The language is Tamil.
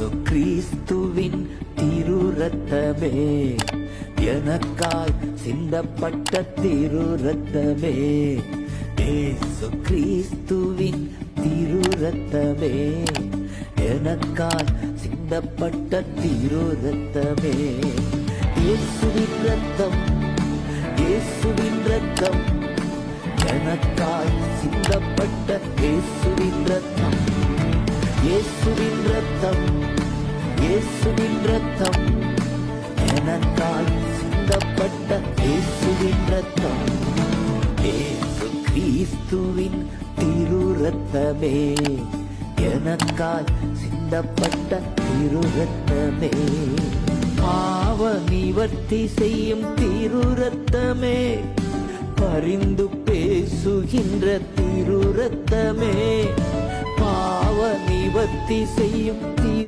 இயேசு கிறிஸ்துவின் திருரத்தமே. எனக்காய் சிந்தப்பட்ட திரு ரத்தமே இயேசு கிறிஸ்துவின் திரு ரத்தமே எனக்காய் சிந்தப்பட்ட திரு ரத்தமே இயேசுவின் ரத்தம் இயேசுவின் ரத்தம். எனக்காய் சிந்தப்பட்ட இயேசுவின் ரத்தம். இயேசுவின் ரத்தம். இயேசுவின் ரத்தம் எனக்கால் சிந்தப்பட்ட இயேசுவின் ரத்தம் இயேசு கிறிஸ்துவின் திரு ரத்தமே எனக்கால் சிந்தப்பட்ட திரு ரத்தமே பாவ நிவர்த்தி செய்யும் திரு ரத்தமே பரிந்து பேசுகின்ற திரு ரத்தமே பாவ நிவர்த்தி செய்யும் திரு